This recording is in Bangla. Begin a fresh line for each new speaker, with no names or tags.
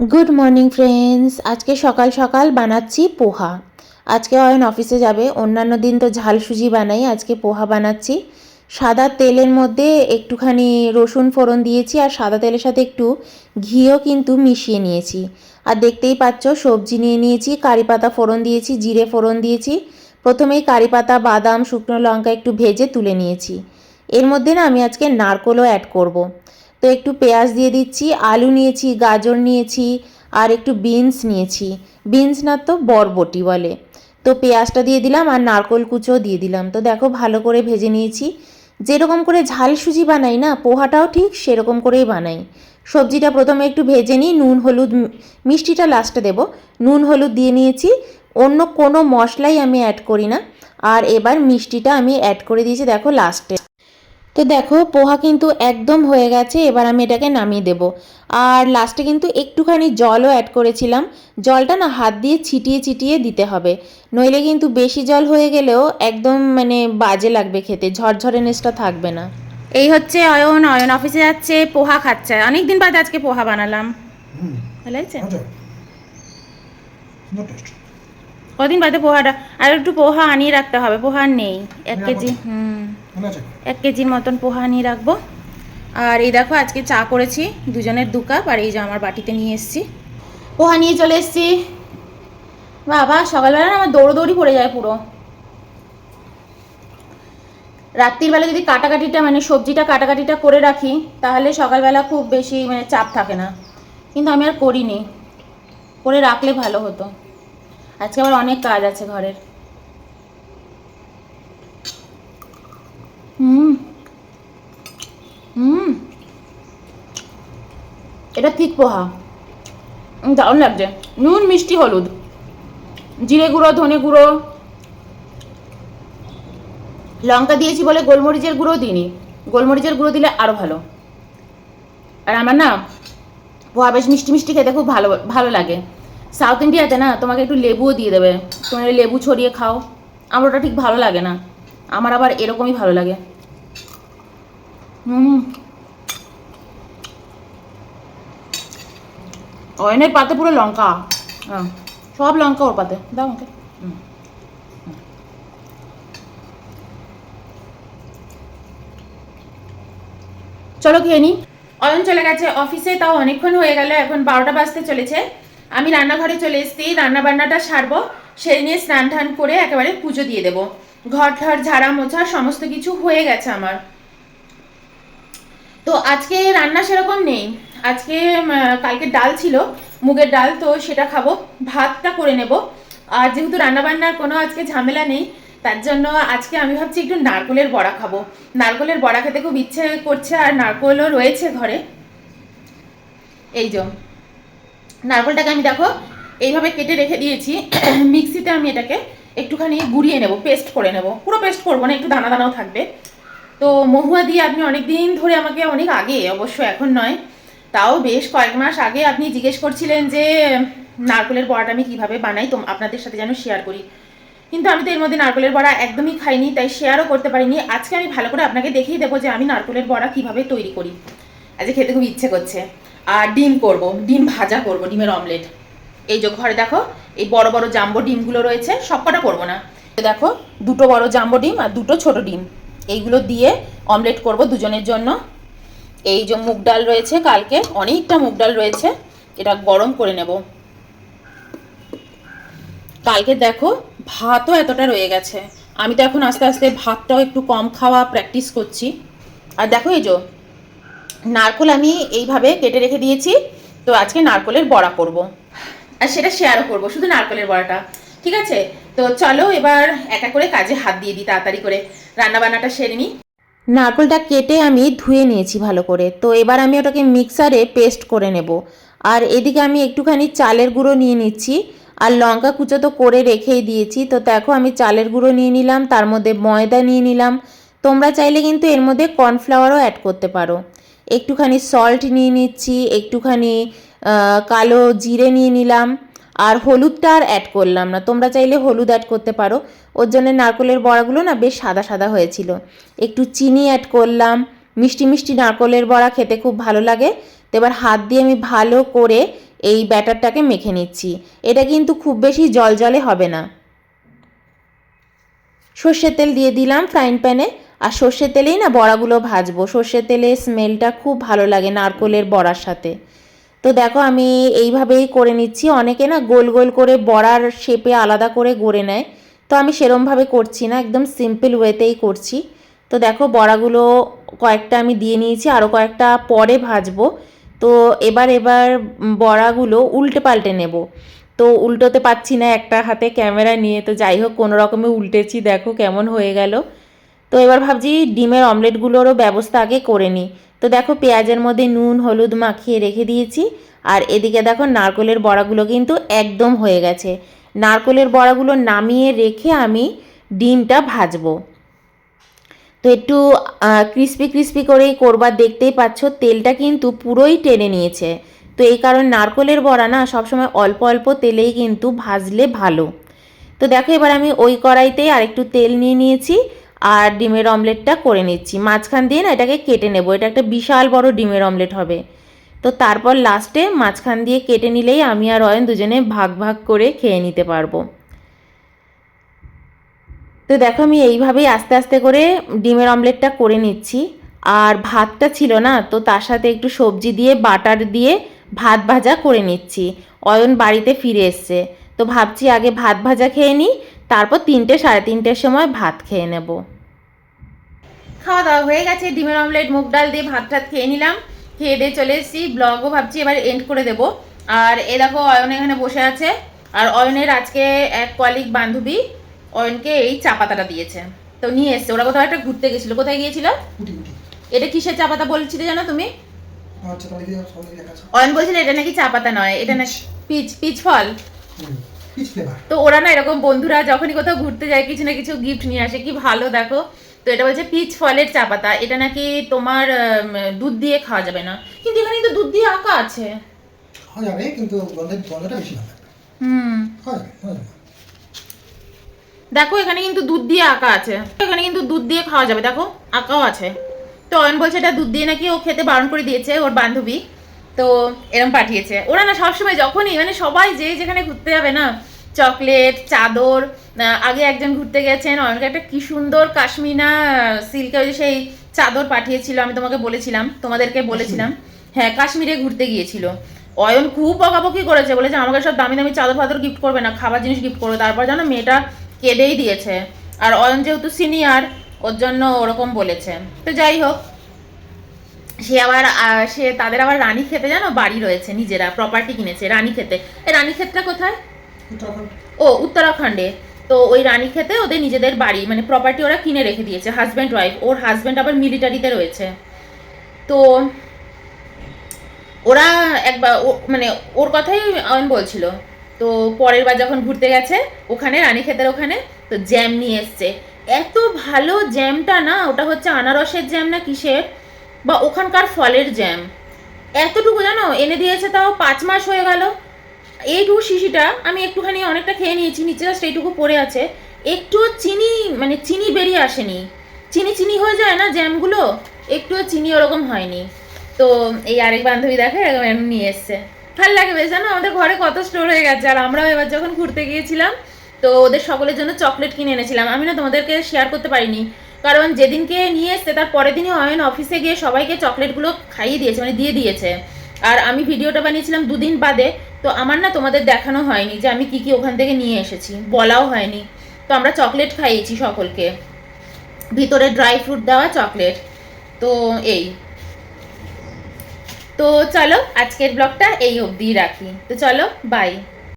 গুড মর্নিং ফ্রেন্ডস আজকে সকাল সকাল বানাচ্ছি পোহা। আজকে অয়ন অফিসে যাবে। অন্যান্য দিন তো ঝাল সুজি বানাই, আজকে পোহা বানাচ্ছি। সাদা তেলের মধ্যে একটুখানি রসুন ফোড়ন দিয়েছি আর সাদা তেলের সাথে একটু ঘিও কিন্তু মিশিয়ে নিয়েছি। আর দেখতেই পাচ্ছ, সবজি নিয়ে নিয়েছি, কারি পাতা ফোড়ন দিয়েছি, জিরে ফোড়ন দিয়েছি। প্রথমেই কারি পাতা, বাদাম, শুকনো লঙ্কা একটু ভেজে তুলে নিয়েছি। এর মধ্যে না আমি আজকে নারকোলও অ্যাড করব। তো একটু পেঁয়াজ দিয়ে দিচ্ছি, আলু নিয়েছি, গাজর নিয়েছি আর একটু বিনস নিয়েছি। বিনস না তো বরবটি বলে। তো পেঁয়াজটা দিয়ে দিলাম আর নারকোল কুচো দিয়ে দিলাম। তো দেখো ভালো করে ভেজে নিয়েছি। যেরকম করে ঝাল সুজি বানাই না, পোহাটাও ঠিক সেরকম করেই বানাই। সবজিটা প্রথমে একটু ভেজে নিই, নুন, হলুদ মিষ্টিটা লাস্টে দেবো। নুন, হলুদ দিয়ে নিয়েছি। অন্য কোনো মশলাই আমি অ্যাড করি না। আর এবার মিষ্টিটা আমি অ্যাড করে দিয়েছি, দেখো লাস্টে তো দেখো পোহা কিন্তু একদম হয়ে গেছে এবার আমি এটাকে নামিয়ে দেব। আর লাস্টে কিন্তু একটুখানি জলও অ্যাড করেছিলাম। জলটা না হাত দিয়ে ছিটিয়ে ছিটিয়ে দিতে হবে। নইলে কিন্তু বেশি জল হয়ে গেলেও একদম মানে বাজে লাগবে খেতে ঝরঝরে নেসটা থাকবে না।
এই হচ্ছে অয়ন অয়ন অফিসে যাচ্ছে পোহা খাচ্ছে। অনেকদিন বাদে আজকে পোহা বানালাম। ভালো হয়েছে? কদিন বাদে পোহাটা আর একটু পোহা আনিয়ে রাখতে হবে পোহা নেই এক কেজি হুম। এক কেজির মতন পোহা নিয়ে রাখব। আর এই দেখো, আজকে চা করেছি, দুজনের দু কাপ, আর এই যে আমার বাটিতে নিয়ে এসেছি। পোহা নিয়ে চলে এসেছি। বাবা, সকালবেলা আমার দৌড়দৌড়ি পড়ে যায় পুরো। রাত্রির বেলা যদি কাটাকাটিটা মানে সবজিটা কাটাকাটিটা করে রাখি, তাহলে সকালবেলা খুব বেশি মানে চাপ থাকে না। কিন্তু আমি আর করিনি। করে রাখলে ভালো হতো। আজকে আবার অনেক কাজ আছে ঘরের হুম হুম এটা ঠিক পোহা। দারুণ লাগছে। নুন, মিষ্টি, হলুদ। জিরে গুঁড়ো, ধনে গুঁড়ো। লঙ্কা দিয়েছি বলে গোলমরিচের গুঁড়ো দিইনি। গোলমরিচের গুঁড়ো দিলে আরও ভালো। আর আমার না পোহা বেশ মিষ্টি মিষ্টি খেতে খুব ভালো ভালো লাগে। সাউথ ইন্ডিয়াতে না তোমাকে একটু লেবুও দিয়ে দেবে। তোমার লেবু ছড়িয়ে খাও। আমার ওটা ঠিক ভালো লাগে না। আমার আবার এরকমই ভালো লাগে। হুম অয়নের পাতে পুরো লঙ্কা। সব লঙ্কা ওর পাতে। দাও আমাকে। চলো খেয়ে নি। অয়ন চলে গেছে অফিসে তাও অনেকক্ষণ হয়ে গেল এখন বারোটা বাজতে চলেছে। আমি রান্নাঘরে চলে এসেছি রান্না বান্নাটা সারবো সেই নিয়ে স্নান টান করে একেবারে পুজো দিয়ে দেবো। ঘর ঠর ঝাড়া মোছা সমস্ত কিছু হয়ে গেছে আমার। তো আজকে রান্না সেরকম নেই। আজকে কালকে ডাল ছিল, মুগের ডাল, তো সেটা খাব, ভাতটা করে নেব। আর যেহেতু রান্নাবান্নার কোনো আজকে ঝামেলা নেই, তার জন্য আজকে আমি ভাবছি একটু নারকলের বড়া খাব। নারকলের বড়া খেতে খুব ইচ্ছে করছে, আর নারকলও রয়েছে ঘরে। এই যে, নারকলটাকে আমি দেখো, এইভাবে কেটে রেখে দিয়েছি। মিক্সিতে আমি এটাকে একটুখানি গুঁড়িয়ে নেব, পেস্ট করে নেব। পুরো পেস্ট করব না, একটু দানা দানাও থাকবে। তো মহুয়া দিয়ে আপনি অনেক দিন ধরে আমাকে অনেক আগে, অবশ্য এখন নয় তাও বেশ কয়েক মাস আগে আপনি জিজ্ঞেস করছিলেন যে, নারকলের বড়াটা আমি কীভাবে বানাই, তো আপনাদের সাথে যেন শেয়ার করি। কিন্তু আমি তো এর মধ্যে নারকলের বড়া একদমই খাইনি, তাই শেয়ারও করতে পারিনি। আজকে আমি ভালো করে আপনাকে দেখিয়ে দেবো যে আমি নারকলের বড়া কীভাবে তৈরি করি। আজকে খেতে খুব ইচ্ছে করছে। আর ডিম করব, ডিম ভাজা করব, ডিমের অমলেট এই যে ঘরে দেখো, এই বড় বড় জাম্বো ডিমগুলো রয়েছে সবকটা করব না। দেখো, দুটো বড় জাম্বো ডিম আর দুটো ছোট ডিম। এইগুলো দিয়ে অমলেট করব দুজনের জন্য। এই যে মুগ ডাল রয়েছে, কালকে অনেকটা মুগ ডাল রয়েছে, এটা গরম করে নেব। কালকে দেখো, ভাতও এতটা রয়ে গেছে। আমি তো এখন আস্তে আস্তে ভাতটাও একটু কম খাওয়া প্র্যাকটিস করছি। আর দেখো এই যে, নারকোল আমি এইভাবে কেটে রেখে দিয়েছি, তো আজকে নারকলের বড়া করব। আর সেটা শেয়ারও করব, শুধু নারকলের বড়াটা, ঠিক আছে? তো চলো এবার একা করে কাজে হাত দিয়ে দিই, তাড়াতাড়ি করে। রান্না বান্নাটা সেরে নিই।
নারকলটা কেটে আমি ধুয়ে নিয়েছি ভালো করে। তো এবার আমি ওটাকে মিক্সারে পেস্ট করে নেব। আর এদিকে আমি একটুখানি চালের গুঁড়ো নিয়ে নিচ্ছি। আর লঙ্কা কুচো তো করে রেখেই দিয়েছি। তো দেখো আমি চালের গুঁড়ো নিয়ে নিলাম, তার মধ্যে ময়দা নিয়ে নিলাম। তোমরা চাইলে কিন্তু এর মধ্যে কর্নফ্লাওয়ারও অ্যাড করতে পারো। একটুখানি সল্ট নিয়ে নিচ্ছি, একটুখানি কালো জিরে নিয়ে নিলাম। আর হলুদটা আর অ্যাড করলাম না। তোমরা চাইলে হলুদ অ্যাড করতে পারো। ওর জন্য নারকলের বড়াগুলো না বেশ সাদা সাদা হয়েছিল। একটু চিনি অ্যাড করলাম। মিষ্টি মিষ্টি নারকলের বড়া খেতে খুব ভালো লাগে। তো এবার হাত দিয়ে আমি ভালো করে এই ব্যাটারটাকে মেখে নিচ্ছি। এটা কিন্তু খুব বেশি জল জলে হবে না। সর্ষের তেল দিয়ে দিলাম ফ্রাইং প্যানে আর সর্ষের তেলেই না বড়াগুলো ভাজবো। সর্ষের তেলে স্মেলটা খুব ভালো লাগে নারকোলের বড়ার সাথে। তো দেখো আমি এইভাবেই করে নিচ্ছি। অনেকে না গোল গোল করে বড়ার শেপে আলাদা করে গড়ে নেয়। তো আমি সেরমভাবে করছি না, একদম সিম্পল ওয়েতেই করছি। তো দেখো বড়াগুলো কয়েকটা আমি দিয়ে নিয়েছি আরও কয়েকটা পরে ভাজবো। তো এবার এবার বড়াগুলো উল্টে পাল্টে নেব। তো উল্টোতে পাচ্ছি না একটা হাতে ক্যামেরা নিয়ে, তো যাই হোক কোনো রকমে উল্টেছি, দেখো কেমন হয়ে গেল। তো এবার ভাবছি ডিমের অমলেটগুলোরও ব্যবস্থা আগে করে নিই। তো দেখো পেঁয়াজের মধ্যে নুন, হলুদ মাখিয়ে রেখে দিয়েছি। আর এদিকে দেখো নারকলের বড়াগুলো কিন্তু একদম হয়ে গেছে। নারকলের বড়াগুলো নামিয়ে রেখে আমি ডিমটা ভাজবো। তো একটু ক্রিস্পি ক্রিস্পি করেই করবার দেখতেই পাচ্ছ তেলটা কিন্তু পুরোই টেনে নিয়েছে। তো এই কারণে নারকলের বড়া না সবসময় অল্প অল্প তেলেই কিন্তু ভাজলে ভালো। তো দেখো এবার আমি ওই কড়াইতেই আরেকটু তেল নিয়ে নিয়েছি। আর ডিমের অমলেটটা করে নিচ্ছি। মাঝখান দিয়ে না এটাকে কেটে নেব। এটা একটা বিশাল বড় ডিমের অমলেট হবে। তো তারপর লাস্টে মাঝখান দিয়ে কেটে নিলেই আমি আর অয়ন দুজনে ভাগ ভাগ করে খেয়ে নিতে পারব। তো দেখো আমি এইভাবেই আস্তে আস্তে করে ডিমের অমলেটটা করে নিচ্ছি। আর ভাতটা ছিল না, তো তার সাথে একটু সবজি দিয়ে, বাটার দিয়ে ভাত ভাজা করে নিচ্ছি। অয়ন বাড়িতে ফিরে এসছে। তো ভাবছি আগে ভাত ভাজা খেয়ে নিই তারপর তিনটে সাড়ে তিনটের সময় ভাত খেয়ে নেব।
খাওয়া দাওয়া হয়ে গেছে ডিমের অমলেট মুগ ডাল দিয়ে ভাত টাত খেয়ে নিলাম। খেয়ে দিয়ে চলে এসেছি ব্লগও ভাবছি এবার এন্ড করে দেব। আর এ দেখো অয়ন এখানে বসে আছে। আর অয়নের আজকে এক কলিক বান্ধবী অয়নকে এই চা পাতাটা দিয়েছে। তো নিয়ে এসছে। ওরা কোথাও একটা ঘুরতে গেছিল। কোথায় গিয়েছিল? এটা কিসের চা পাতা বলছিলে জানো তুমি?
আচ্ছা
অয়ন বলছিল এটা নাকি চা পাতা নয় এটা নাকি পিচ। পিচ ফল। তো ওরা না এরকম বন্ধুরা যখনই কোথাও ঘুরতে যায় কিছু না কিছু গিফট নিয়ে আসে। কি ভালো দেখো। তো এটা বলছে পিচ ফলের চা পাতা। এটা নাকি তোমার দুধ দিয়ে খাওয়া যাবে না। কিন্তু এখানে কিন্তু দুধ দিয়ে আঁকা আছে।
খাওয়া যাবে কিন্তু গন্ধের গন্ধটা বেশি
হুম।
যাবে।
দেখো এখানে কিন্তু দুধ দিয়ে আঁকা আছে। এখানে কিন্তু দুধ দিয়ে খাওয়া যাবে। দেখো আঁকাও আছে। তো অয়ন বলছে এটা দুধ দিয়ে নাকি ও খেতে বারণ করে দিয়েছে ওর বান্ধবী। তো এরম পাঠিয়েছে। ওরা না সবসময় যখনই মানে সবাই যে যেখানে ঘুরতে যাবে না চকলেট চাদর আগে একজন ঘুরতে গেছেন অয়নকে একটা কি সুন্দর কাশ্মীনা সিল্কের সেই চাদর পাঠিয়েছিল আমি তোমাকে বলেছিলাম তোমাদেরকে বলেছিলাম। হ্যাঁ কাশ্মীরে ঘুরতে গিয়েছিল। অয়ন খুব বকাবকি করেছে বলেছে আমাকে সব দামি দামি চাদর ফাদর গিফট করবে না খাবার জিনিস গিফট করবে। তারপর যেন মেয়েটা কেঁদেই দিয়েছে। আর অয়ন যেহেতু সিনিয়র ওর জন্য ওরকম বলেছে। তো যাই হোক সে আবার সে তাদের আবার রানী খেতে জানো বাড়ি রয়েছে নিজেরা প্রপার্টি কিনেছে রানী খেতে এই রানী ক্ষেতটা কোথায়? ও, উত্তরাখণ্ডে। তো ওই রানী খেতে ওদের নিজেদের বাড়ি মানে প্রপার্টি ওরা কিনে রেখে দিয়েছে হাজব্যান্ড ওয়াইফ ওর হাজব্যান্ড আবার মিলিটারিতে রয়েছে। তো ওরা একবার মানে ওর কথাই অয়ন বলছিল। তো পরের বার যখন ঘুরতে গেছে, ওখানে, রানী ক্ষেতের ওখানে, তো জ্যাম নিয়ে এসছে। এত ভালো জ্যামটা না, ওটা হচ্ছে আনারসের জ্যাম না কিসের? বা ওখানকার ফলের জ্যাম এতটুকু জানো, এনে দিয়েছে তাও পাঁচ মাস হয়ে গেল। এইটুকু শিশিটা আমি একটুখানি অনেকটা খেয়ে নিয়েছি, নিচে জাস্ট এইটুকু পড়ে আছে। একটুও চিনি মানে চিনি বেরিয়ে আসেনি। চিনি চিনি হয়ে যায় না জ্যামগুলো? একটুও চিনি ওরকম হয়নি। তো এই আরেক বান্ধবী দেখে এরকম নিয়ে এসছে। ভালো লাগে বেশ, জানো? আমাদের ঘরে কত স্টোর হয়ে গেছে। আর আমরাও এবার যখন ঘুরতে গিয়েছিলাম, তো ওদের সকলের জন্য চকলেট কিনে এনেছিলাম। আমি না তোমাদেরকে শেয়ার করতে পারিনি। কারণ যেদিনকে নিয়ে এসছে, তার পরের দিনই অয়ন অফিসে গিয়ে সবাইকে চকলেটগুলো খাইয়ে দিয়েছে মানে দিয়ে দিয়েছে। আর আমি ভিডিওটা বানিয়েছিলাম দুদিন বাদে, তো আমার না তোমাদের দেখানো হয়নি যে আমি কি কি ওখান থেকে নিয়ে এসেছি, বলাও হয়নি। তো আমরা চকলেট খাইয়েছি সকলকে। ভিতরে ড্রাই ফ্রুট দেওয়া চকলেট। তো এই। তো চলো, আজকের ব্লগটা এই অবধিই রাখি। তো চলো, বাই।